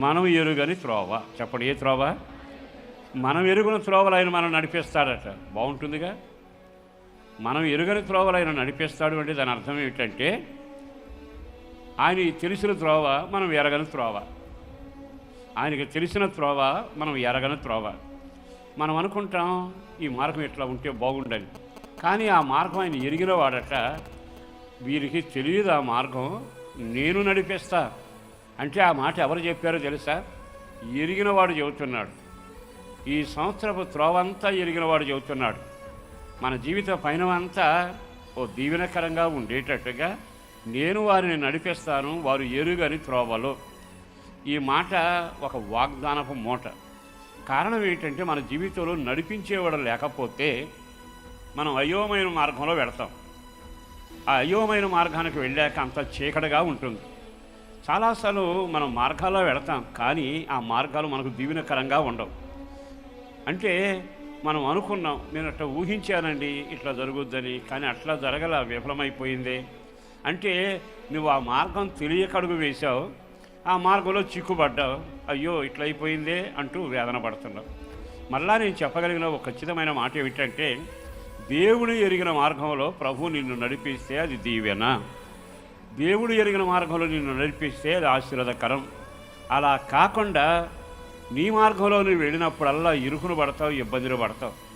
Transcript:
మనం ఎరుగని త్రోవ. చెప్పండి ఏ త్రోవ? మనం ఎరుగున త్రోవలు ఆయన మనం నడిపిస్తాడట. బాగుంటుందిగా? మనం ఎరుగని త్రోవలు ఆయన నడిపిస్తాడు అంటే దాని అర్థం ఏమిటంటే ఆయన తెలిసిన త్రోవ మనం ఎరగని త్రోవ. ఆయనకి తెలిసిన త్రోవ మనం ఎరగని త్రోవ. మనం అనుకుంటాం ఈ మార్గం ఇట్లా ఉంటే బాగుండని. కానీ ఆ మార్గం ఆయన ఎరిగిన వాడట వీరికి తెలియదు ఆ మార్గం నేను నడిపిస్తాను అంటే ఆ మాట ఎవరు చెప్పారో తెలుసా? ఎరిగినవాడు చెబుతున్నాడు. ఈ సంవత్సరపు త్రోవంతా ఎరిగినవాడు చెబుతున్నాడు. మన జీవిత పైన అంతా ఓ దీవెనకరంగా ఉండేటట్టుగా నేను వారిని నడిపిస్తాను వారు ఎరుగని త్రోవలో. ఈ మాట ఒక వాగ్దానపు మూట. కారణం ఏంటంటే మన జీవితంలో నడిపించేవాడు లేకపోతే మనం అయోమైన మార్గంలో వెళతాం. ఆ అయోమైన మార్గానికి వెళ్ళాక అంత చీకటిగా ఉంటుంది. చాలాసార్లు మనం మార్గాల్లో వెళతాం కానీ ఆ మార్గాలు మనకు దీవెనకరంగా ఉండవు. అంటే మనం అనుకున్నాం నేను అట్లా ఊహించానండి ఇట్లా జరుగుద్దని కానీ అట్లా జరగల విఫలమైపోయింది. అంటే నువ్వు ఆ మార్గం తెలియక అడుగు వేశావు ఆ మార్గంలో చిక్కుబడ్డావు అయ్యో ఇట్లా అయిపోయిందే అంటూ వేదన పడుతున్నావు. మళ్ళా నేను చెప్పగలిగిన ఒక ఖచ్చితమైన మాట ఏమిటంటే దేవుని ఎరిగిన మార్గంలో ప్రభు నిన్ను నడిపిస్తే అది దీవెన. దేవుడు ఎరిగిన మార్గంలో నిన్ను నడిపిస్తే అది ఆశీర్వదకరం. అలా కాకుండా నీ మార్గంలో నువ్వు వెళ్ళినప్పుడల్లా ఇరుకును పడతావు ఇబ్బందులు పడతావు.